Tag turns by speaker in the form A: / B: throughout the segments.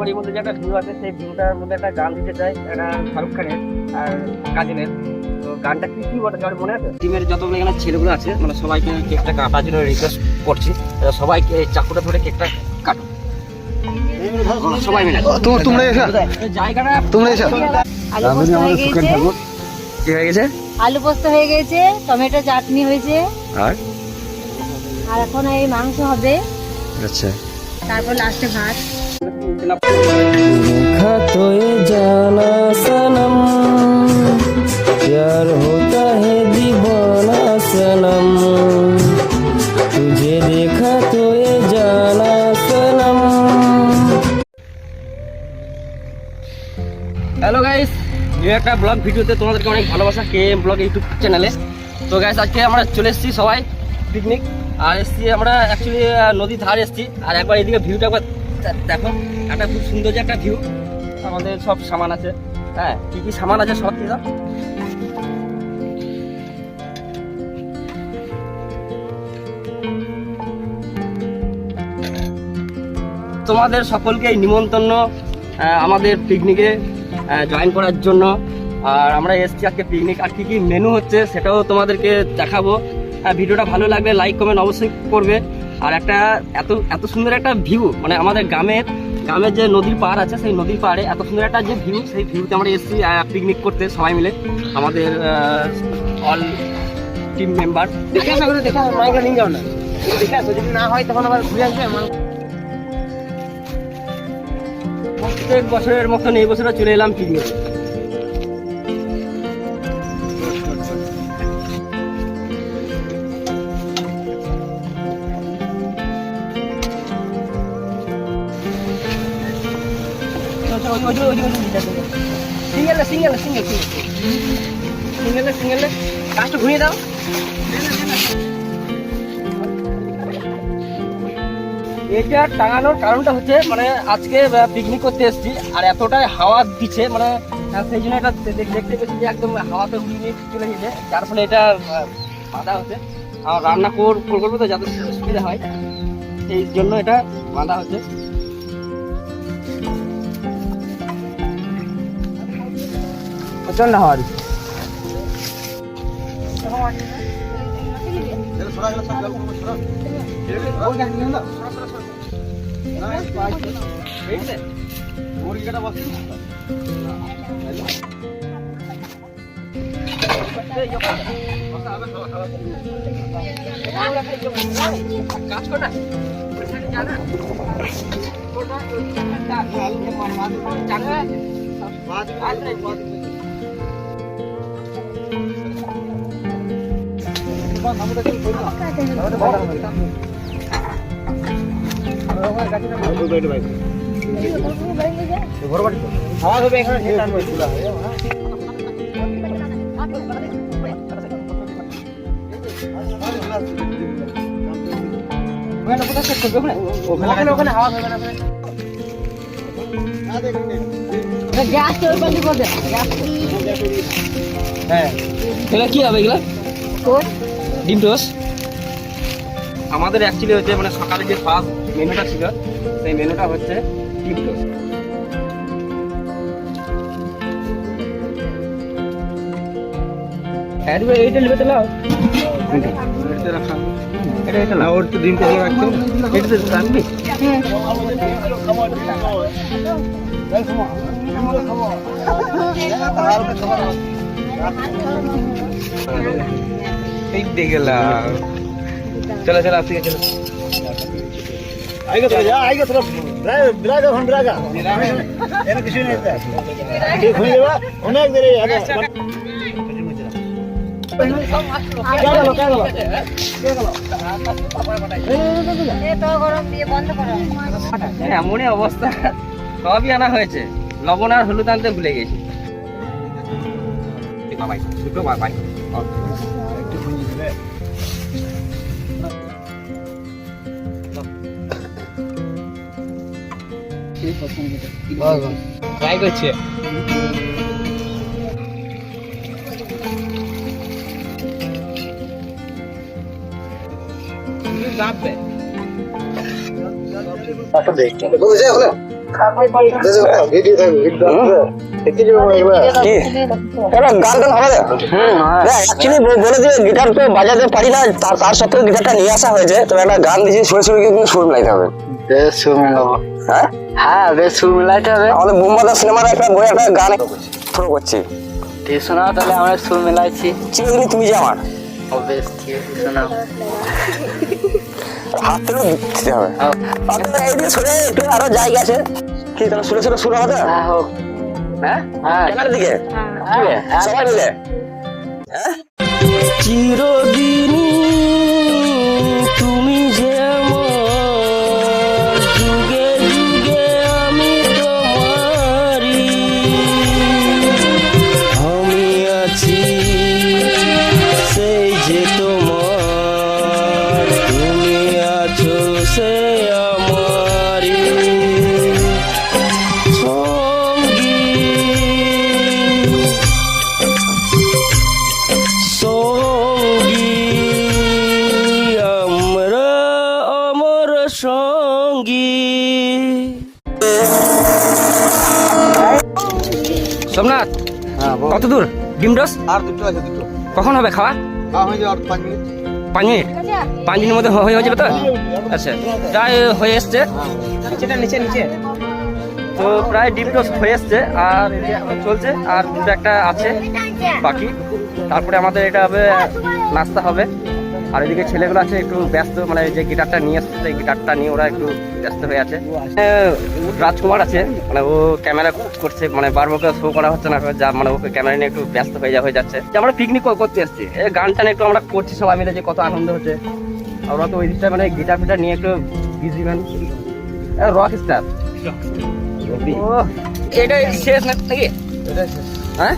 A: বাড়ির মধ্যে যে একটা ভিউ আছে সেই ভিউটার মধ্যে একটা গান দিতে চাই একটা শাহরুখ খানের আর কাজিনের। তো গানটা কি কি বলে কারোর মনে আছে? টিমের যতগুলো এখানে ছেলেগুলো আছে মানে সবাইকে কেকটা কাটার জন্য রিকোয়েস্ট করছি। সবাইকে এই চাকুটা ধরে কেকটা কাটো। সবাই মিলে।
B: তো তোমরা এসা।
A: জায়গাটা
B: তোমরা এসা।
C: আলু পোস্ত হয়ে গেছে।
A: কি হয়ে গেছে?
C: আলু পোস্ত হয়ে গেছে টমেটো চাটনি হয়েছে।
A: আর?
C: আর এখন এই মাংস হবে।
A: আচ্ছা।
C: তারপর লাস্টে ভাত।
D: देखा तो ये जाना सनम प्यार होता है दीवाना सनम तुझे देखा तो ये जाना सनम
A: হ্যালো গাইস নিউ একটা ব্লগ ভিডিওতে তোমাদেরকে অনেক ভালোবাসা কে এম ব্লগ ইউটিউব চ্যানেলে তো গাইস আজকে আমরা চলে এসেছি সবাই পিকনিক আর এসেছি আমরা অ্যাকচুয়ালি নদীর ধারে এসেছি আর একবার এদিকে ভিউটা একবার দে- দেখো, একটা খুব সুন্দর যে একটা ভিউ আমাদের সব সামান আছে। হ্যাঁ কী কী সামান আছে সব দিয়ে তোমাদের সকলকে নিমন্ত্রণ আমাদের পিকনিকে জয়েন করার জন্য। আর আমরা এসছি আজকে পিকনিক আর কি কি মেনু হচ্ছে সেটাও তোমাদেরকে দেখাবো। আর ভিডিওটা ভালো লাগলে লাইক কমেন্ট অবশ্যই করবে। আর একটা এত এত সুন্দর একটা ভিউ মানে আমাদের গ্রামের গ্রামের যে নদীর পাড় আছে সেই নদীর পাড়ে এত সুন্দর একটা যে ভিউ সেই ভিউতে আমরা এসেছি পিকনিক করতে সবাই মিলে। আমাদের অল টিম মেম্বার দেখে আসা করে দেখা মাইকা নিয়ে যাও না। দেখে আসো যদি না হয় তখন আবার ঘুরে আসবে আমার প্রত্যেক বছরের মতন এই বছরও চলে এলাম picnic single single single single single কাজটা ঘুরিয়ে দাও এটা টাঙানোর কারণটা হচ্ছে মানে আজকে পিকনিক করতে এসেছি, আর এতটাই হাওয়া দিচ্ছে মানে সেই জন্য এটা দেখতে পেয়েছি যে একদম হাওয়াতে উড়িয়ে নিয়ে চলে গেছে। যার ফলে এটা বাঁধা হচ্ছে। আর রান্না কর কর- করব তো যাতে সুবিধা হয়। সেই জন্য এটা বাঁধা হচ্ছে। প্রচণ্ড হাওয়া দিচ্ছে। কাজ কর না হাওয়া হবে এখানে ওখানে ওখানে হাওয়া হবে না
C: গ্যাস তো বন্ধ করে দে
A: হ্যাঁ। এগুলো কি হবে এগুলো?
C: কোন?
A: টোস্ট আমাদের অ্যাকচুয়ালি হচ্ছে মানে সকালে যে ফার্স্ট মেনুটা ছিল সেই মেনুটা হচ্ছে ডিম টোস্ট হ্যাঁ এইটা নেবে তো নাও এটা এটা নাও ওর তো ডিম টোস্ট রাখছো এটা তো রাখবি এই দেখে গেলাম চলো চলো আসি চলো।
B: আইগো তোরা যা আইগো তোরা। ব্রাগা ব্রাগা হন ব্রাগা এর কিছু নেই তা ঠিক হয়ে অনেক দেরি আগে
C: এ তো গরম দিয়ে বন্ধ করো।
A: হ্যাঁ, এমনই অবস্থা। সবই আনা হয়েছে। লবণ আর হলুদ আনতে ভুলে গেছি। বাবাই দুটো বাবাই ট্রাই করছে।
B: বুঝে
A: গিটার তো বাজাতে পারি না তার সত্ত্বেও গিটারটা নিয়ে আসা হয়েছে তো একটা গান দিয়েছি সুরে সুরে কিন্তু সুর মিলাইতে হবে।
B: বেশ
A: হ্যাঁ
B: হ্যাঁ। বেশ সুর মেলাইতে
A: আমাদের বোম্বাদা সিনেমার একটা গান শুরু করছি
B: ঠিক তাহলে আমরা সুর
A: তুমি যে আমার হাত থেকে দিতে হবে আপনারা এইদিকে সরে একটু আরও জায়গা আছে। কি তাহলে সুরে শুনে হবে?
B: হ্যাঁ হোক।
A: হ্যাঁ?
B: হ্যাঁ।
A: ক্যামেরার দিকে?
B: হ্যাঁ।
A: সবাই মিলে? হ্যাঁ? সোমনাথ
B: হ্যাঁ
A: কত দূর? ডিম ডোস
B: আর দুটো আছে দুটো।
A: কখন হবে খাওয়া?
B: পাঁচ মিনিট।
A: পাঁচ মিনিট? পাঁচ মিনিটের মধ্যে হয়ে হয়ে যাবে তো? আচ্ছা প্রায় হয়ে এসছে। নিচেটা নিচে নিচে। তো প্রায় ডিম টোস্ট হয়ে এসছে আর এখন চলছে আর দুটো একটা আছে বাকি। তারপরে আমাদের এটা হবে নাস্তা হবে। আর এদিকে ছেলেগুলো আছে একটু ব্যস্ত মানে যে গিটারটা নিয়ে এসছে এই গিটারটা নিয়ে ওরা একটু ব্যস্ত হয়ে আছে। রাজকুমার আছে মানে ও ক্যামেরা করছে মানে বারবার শো করা হচ্ছে না যা মানে ওকে ক্যামেরা নিয়ে একটু ব্যস্ত হয়ে যা হয়ে যাচ্ছে। যে আমরা পিকনিক করতে এসেছি এই গান টান একটু আমরা করছি সবাই মিলে যে কত আনন্দ হচ্ছে। আর ওরা তো ওই দিকটা মানে গিটার ফিটার নিয়ে একটু বিজি ম্যান রক স্টার ও এটা শেষ নাকি? হ্যাঁ?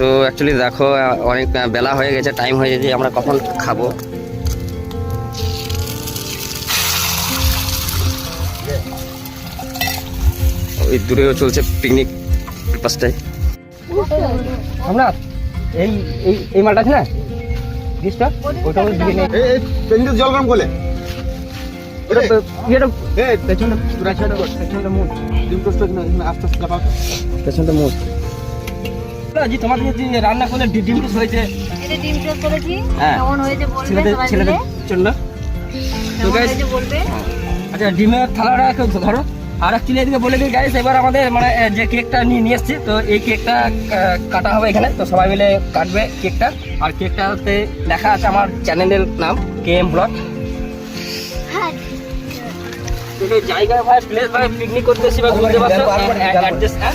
A: তো অ্যাকচুয়ালি দেখো অনেক বেলা হয়ে গেছে টাইম হয়ে গেছে আমরা কখন খাব? ওই দূরেও চলছে পিকনিক পাশটায়। আমরা এই এই এই মালটা আছে না? ডিশটা ওইটা দিয়ে নিই
B: এই এই জল গরম করলে।
A: ওটা তো-
B: এই পেছনে পুরা ছেড়ে কর মুখ ডিম টোস্ট আস্তে আস্তে চাপাও
A: পেছনটা মুখ জি তোমাদের যে রান্না করলে ডি- ডিম টোস্ট হয়েছে।
C: এটা ডিম টোস্ট করেছি
A: হ্যাঁ।
C: কেমন হয়েছে বলবে
A: ছেলেদের
C: সবাই
A: ছেলেদের
C: মিলে
A: জন্য তো
C: কেমন বলবে?
A: আচ্ছা ডিমের থালাটা একটু ধরো। আর অ্যাকচুয়ালি এদিকে বলে দিই গাইস এবার আমাদের মানে যে কেকটা নিয়ে নিয়ে এসেছি তো এই কেকটা কাটা হবে এখানে। তো সবাই মিলে কাটবে কেকটা আর কেকটাতে লেখা আছে আমার চ্যানেলের নাম কে এম ব্লগ। জায়গায় ভাই প্লেস ভাই পিকনিক করতে এসে বা ঘুরতে পারছ? হ্যাঁ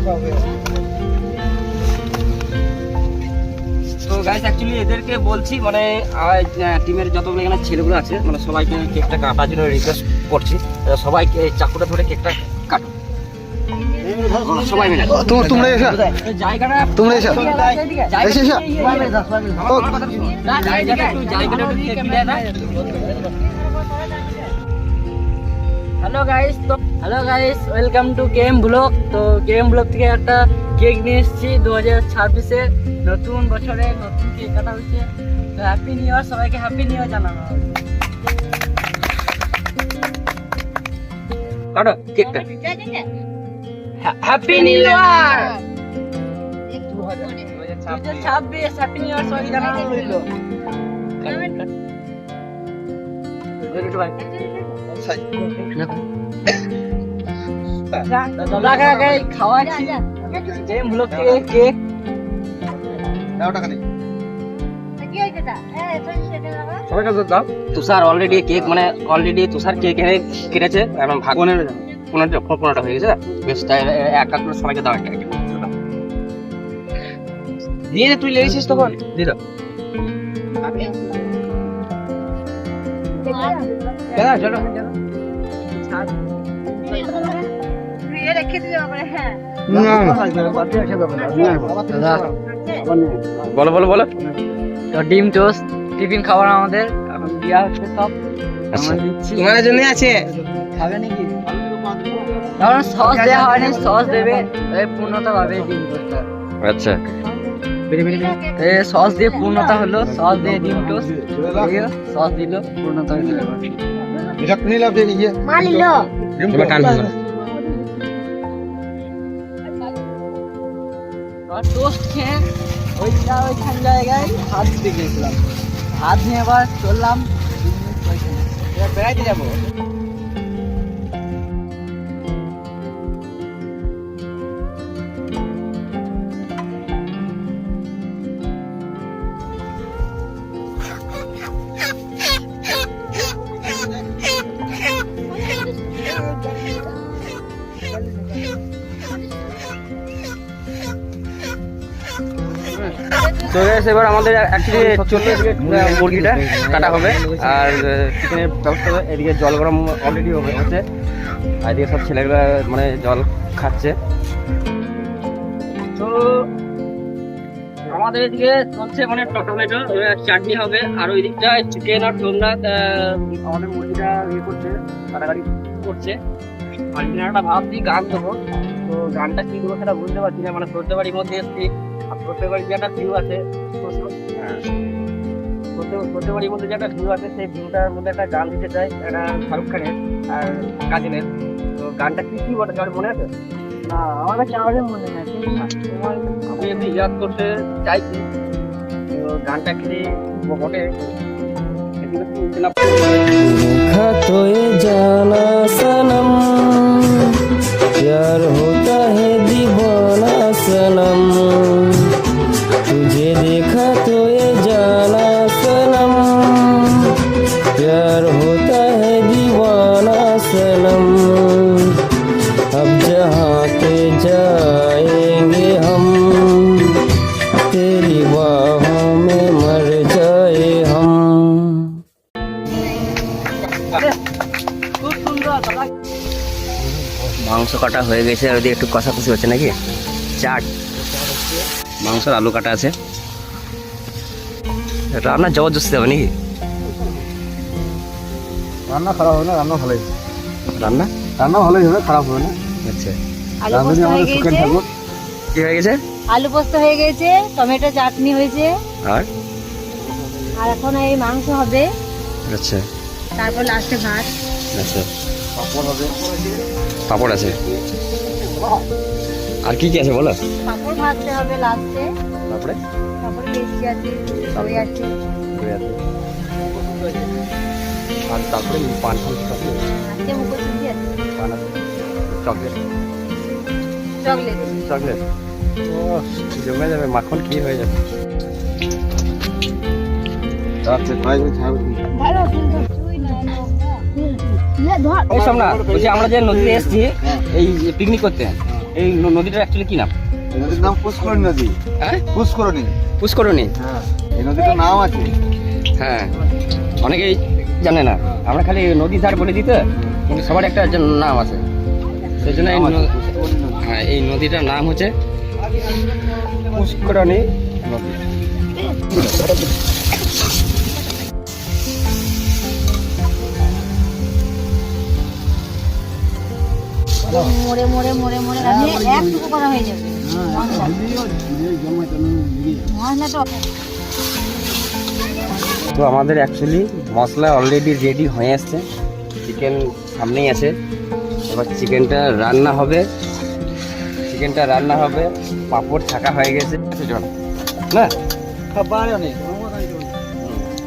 A: তো গাইস অ্যাকচুয়ালি এদেরকে বলছি মানে টিমের যতগুলো এখানে ছেলেগুলো আছে মানে সবাইকে কেকটা কাটার জন্য রিকোয়েস্ট করছি আহ, সবাইকে চাকুটা ধরে কেকটা কাটো সবাই মিলে
B: তো- তোমরা এসো।
A: জায়গাটা
B: তোমরা এসো।
A: জায়গাটা-
B: এসো, এসো।
A: আমার- আমার কথা শোনো। জায়গাটা একটু জায়গাটা একটু কেক দেয় না
E: হ্যালো গাইস তো hello guys welcome to KM blog তো কেএম ব্লগ থেকে একটা কেক নিয়ে এসেছি দু হাজার ছাব্বিশে। নতুন বছরে নতুন কেক কাটা হচ্ছে তো হ্যাপি নিউ ইয়ার সবাইকে হ্যাপি নিউ ইয়ার জানানো
A: কাটো কেকটা
E: হ্যাপি নিউ ইয়ার দু হাজার ছাব্বিশ হ্যাপি নিউ ইয়ার সবাইকে জানানো হইল।
A: তুষার অলরেডি কেক মানে অলরেডি তুষার কেক এনে কেটেছে, এখন ভাগ পনেরো পনেরোটা পনেরোটা হয়ে গেছে। বেশ, তাই এক এক করে সবাইকে দাও একটা। দিয়ে তুই লেগেছিস তখন। দিয়ে দাও।
C: তুই রেখে
A: বলো। বলো বলো
E: তো ডিম টোস্ট টিফিন খাবার আমাদের এখন দেওয়া হচ্ছে সব।
D: তোমার জন্য আছে।
E: খাবে নাকি? কারণ সস দেওয়া হয়নি সস দেবে। পূর্ণতা পাবে ডিম টোস্টটা।
A: আচ্ছা।
E: এ সস দিয়ে পূর্ণতা হলো সস দিয়ে ডিম টোস্ট। সস দিল পূর্ণতা হলো।
B: এটা নিলাম দিয়ে নিয়ে
C: মালিলো।
A: এবার টান
E: টোস্ট খেয়ে ওইটা ওইখান জায়গায় হাত দিয়ে গিয়েছিলাম। হাত নিয়ে আবার চললাম। বেড়াইতে যাব?
A: এবার আমাদের অ্যাকচুয়ালি চলে মুরগিটা কাটা হবে। আর চিকেনের ব্যবস্থা হবে। এদিকে জল গরম অলরেডি হচ্ছে। আর এদিকে সব ছেলেগুলো মানে জল খাচ্ছে। তো আমাদের এদিকে চলছে মানে টমেটো চাটনি হবে। আর ওই দিকটায় চিকেন আর সোমনাথ আমাদের মুরগিটা ইয়ে করছে কাটাকাটি করছে। আর একটা ভাবছি গান দেবো। তো গানটা কি দেবো সেটা বুঝতে পারছি না মানে সর্ষে বাড়ির মধ্যে এসছি। আর সর্ষে বাড়ির যে একটা ভিউ আছে সর্ষে বাড়ির মধ্যে যে একটা ভিউ আছে সেই ভিউটার মধ্যে একটা গান দিতে চাই একটা শাহরুখ খানের আর কাজিনের তো গানটা কি কি বলে গান মনে আছে
E: না আমার কাছে আমাদের মনে নেই তোমার
A: আমি এমনি ইয়াদ করতে চাইছি তো গানটা কি বটে এদিকে একটু উল্টে না
D: देखा तो ये जाना सनम प्यार होता है दीवाना सनम
A: মাংস কাটা হয়ে গেছে আর ওদিকে একটু কষাকষি হচ্ছে নাকি? চাট। মাংস আর আলু কাটা আছে। রান্না জবরদস্তি হবে নাকি?
B: রান্না খারাপ হবে না রান্না ভালোই।
A: রান্না?
B: রান্না ভালোই হবে খারাপ হবে না।
A: আচ্ছা।
C: আলু
B: রাঁধুনি
C: হয়ে
B: আমাদের সুখেন
C: গেছে।
B: ঠাকুর।
A: কি হয়ে গেছে?
C: আলু পোস্ত হয়ে গেছে টমেটো চাটনি হয়েছে।
A: আর?
C: আর এখন এই মাংস হবে।
A: আচ্ছা।
C: তারপর লাস্টে ভাত।
A: আচ্ছা। পাপড় আছে? আর কি কি আছে বলো?
C: পাঁপড় ভাজতে হবে লাস্টে
A: তারপরে?
C: তারপরে মিষ্টি আছে দই আছে।
A: আর তারপরে পান ফান সব
C: আজকে মুখোশি আছে।
A: পান আছে। চকলেট?
C: চকলেট।
A: চকলেট? ও জমে যাবে। মাখন কি হয়ে যাবে।
B: রাত্রে ভাই খাবে
C: ভালো
A: এই সব না বলছি আমরা যে নদীতে এসেছি এই পিকনিক করতে এই নদীটার অ্যাকচুয়ালি কি নাম?
B: নদীর নাম পুষ্করণী নদী।
A: হ্যাঁ?
B: পুষ্করণী।
A: পুষ্করণী?
B: হ্যাঁ এই নদীটার নাম আছে।
A: হ্যাঁ অনেকেই জানে না। আমরা খালি নদী ধার বলে দিতে কিন্তু সবার একটা নাম আছে। সেই জন্য এই হ্যাঁ এই নদীটার নাম হচ্ছে পুষ্করণী নদী।
C: মোড়ে মোড়ে মোড়ে মোড়ে। রান্নিয়ে একটুকু করা হয়ে যাবে। মশলা। তো
A: আমাদের অ্যাকচুয়ালি মশলা অলরেডি রেডি হয়ে আসছে। চিকেন সামনেই আছে। এবার চিকেনটা রান্না হবে। চিকেনটা রান্না হবে। পাঁপড় ছাকা হয়ে গেছে। না?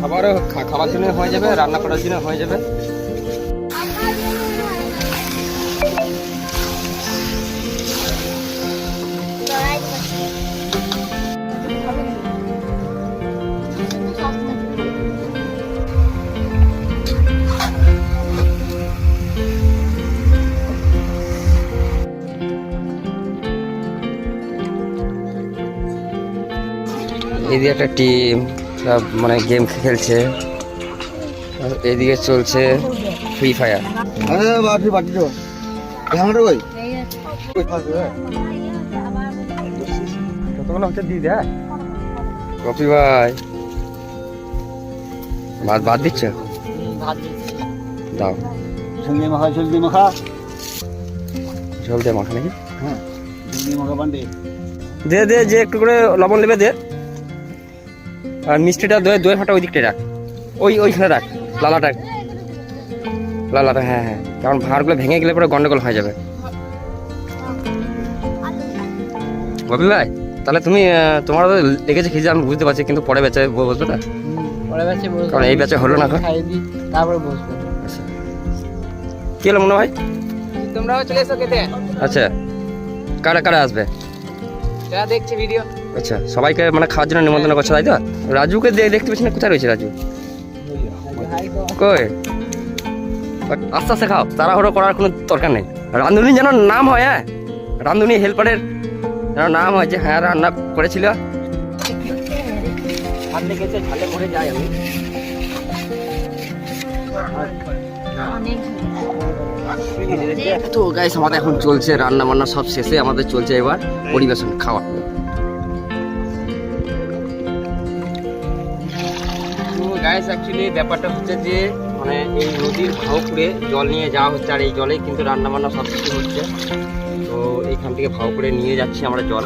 A: খাবারও খা- খাবার জন্য হয়ে যাবে রান্না করার জন্য হয়ে যাবে। এই দিয়ে একটা টিম সব মানে গেম খেলছে। এদিকে চলছে ফ্রি ফায়ার কপি ভাই। ভাত ভাত দিচ্ছ?
E: ভাত
A: দাও।
B: সঙ্গে মাখা জলদি মাখা।
A: ঝোল দে মাখা নাকি?
B: হ্যাঁ মাখা
A: দে দে যে একটু করে লবণ নেবে দে। আর মিষ্টিটা দই দই ফাটা ওই দিকটা রাখ। ওই ওইখানে রাখ। লালাটা লালাটা হ্যাঁ হ্যাঁ। কারণ ভাঁড়গুলো ভেঙে গেলে পরে গন্ডগোল হয়ে যাবে। ভাই তাহলে তুমি তোমার লেগেছে খেয়েছি আমি বুঝতে পারছি কিন্তু পরে বেঁচে বসবে না?
E: পরে বসবো।
A: কারণ এই ব্যাচে হলো না।
E: তারপরে বসবো।
A: আচ্ছা। কি হলো মনে হয়
E: তোমরাও চলে এসো খেতে।
A: আচ্ছা। কারা কারা আসবে?
E: যারা দেখছে ভিডিও।
A: আচ্ছা সবাইকে মানে খাওয়ার জন্য নিমন্ত্রণ করছে, তাই তো? রাজুকে দেখতে পাচ্ছি না, কোথায় রয়েছে রাজু? কই? আস্তে আস্তে খাও, তাড়াহুড়ো করার কোনো দরকার নেই। রাঁধুনি যেন নাম হয় হ্যাঁ? রাঁধুনি হেল্পারের যেন নাম হয় যে হ্যাঁ রান্না করেছিল। তো গাইস আমাদের এখন চলছে রান্না বান্না সব শেষে আমাদের চলছে এবার পরিবেশন, খাওয়া। গাইস অ্যাকচুয়ালি ব্যাপারটা হচ্ছে যে মানে এই নদীর ভাও করে জল নিয়ে যাওয়া হচ্ছে আর এই জলেই কিন্তু রান্না বান্না সব কিছু হচ্ছে। তো এইখান থেকে ভাও করে নিয়ে যাচ্ছি আমরা জল।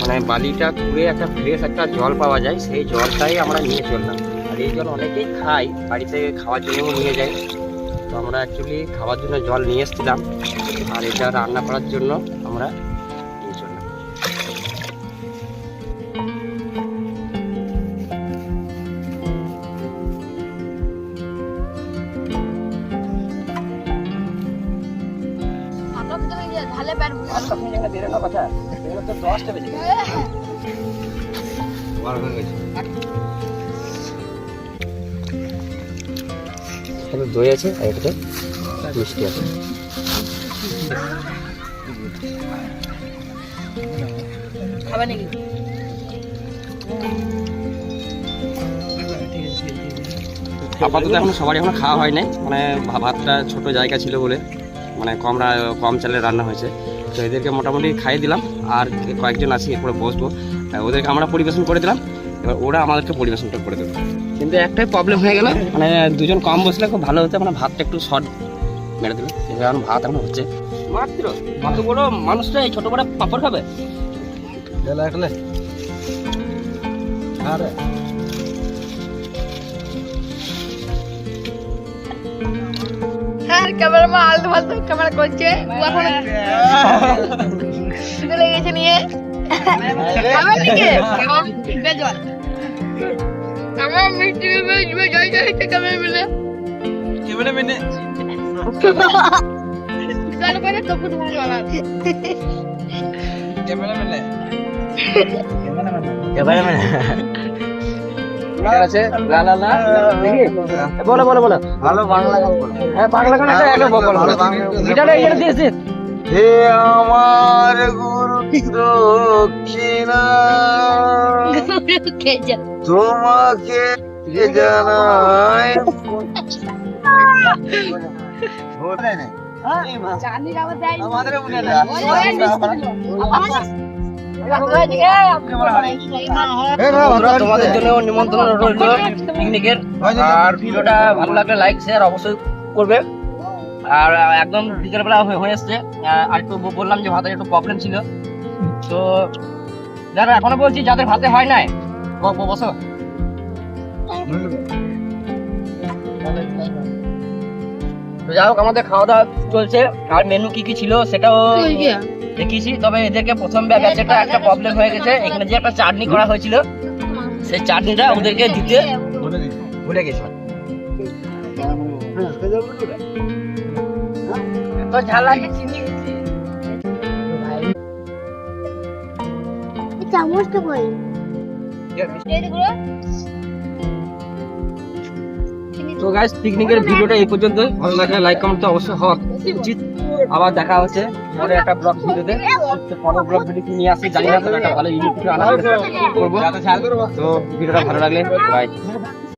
A: মানে বালিটা কুড়ে একটা ফ্রেশ একটা জল পাওয়া যায়, সেই জলটাই আমরা নিয়ে চললাম। আর এই জল অনেকেই খাই বাড়িতে খাওয়ার জন্যও নিয়ে যায়। তো আমরা অ্যাকচুয়ালি খাওয়ার জন্য জল নিয়ে এসেছিলাম। আর এটা রান্না করার জন্য আমরা এখানে দই আছে আর এটাতে মিষ্টি আছে।
C: খাবে নাকি?
A: আপাতত এখন সবারই এখনও খাওয়া হয় নাই মানে ভাতটা ছোট জায়গা ছিল বলে। মানে কম রা- কম চালে রান্না হয়েছে। তো এদেরকে মোটামুটি খাইয়ে দিলাম, আর কয়েকজন আছি, এরপরে বসবো। ওদেরকে আমরা পরিবেশন করে দিলাম, এবার ওরা আমাদেরকে পরিবেশনটা করে দেবে। কিন্তু একটাই প্রবলেম হয়ে গেল মানে দুজন কম বসলে খুব ভালো হতো মানে ভাতটা একটু শর্ট মেরে দিল। এখন ভাত এখন হচ্ছে। মাত্র কত বড় মানুষটা এই ছোট বড় পাপড় খাবে?
B: আরে
C: ক্যামেরা মা আলতু ফালতু ক্যামেরা করছে ও এখন চলে গেছে নিয়ে খাবে নাকি বেজল আমার মিষ্টি বেজবে জয় জয় ক্যামেরা মিলে
E: ক্যামেরা মেনে
C: গান করে তো ফুট ভালো না
E: ক্যামেরা মেনে
A: এবারে মানে আছে? লা লা লা দেখি? বলো বলো বলো।
B: ভালো বাংলা গান বলো।
A: হ্যাঁ বাংলা গান একটা একটা বলো গিটারটা এখানে দিস দিস
B: হে আমার গুরু দক্ষিণা। তোমাকে জানাই
E: আমাদের মনে না
A: বন্ধুরা, তোমাদের জন্য নিমন্ত্রণ রইল পিকনিকের আর ভিডিওটা ভালো লাগলে লাইক শেয়ার অবশ্যই করবে আর একদম বিকেলবেলা হয়ে এসছে আর একটু বললাম যে ভাতের একটু প্রবলেম ছিল তো যারা এখনও বলছি যাদের ভাতে হয় নাই বসো যাই হোক, আমাদের খাওয়া দাওয়া চলছে। আর মেনু কি কি ছিল সেটাও দেখিয়েছি তবে এদেরকে প্রথম ব্যাচেটা একটা প্রবলেম হয়ে গেছে। এখানে যে একটা চাটনি করা হয়েছিল সেই চাটনিটা ওদেরকে দিতে ভুলে গেছে তো ঝাল লাগে চিনি গেছি
C: চামচটা কই
A: তো গাইস পিকনিকের ভিডিওটা এই পর্যন্ত ভালো লাগলে লাইক কমেন্ট তো অবশ্যই হওয়া উচিত। আবার দেখা হচ্ছে পরে একটা ব্লগ ভিডিওতে। পরের ব্লগ ভিডিও নিয়ে আসি। জানি না তো একটা ভালো ইউনিট করব তো ভিডিওটা ভালো লাগলে বাই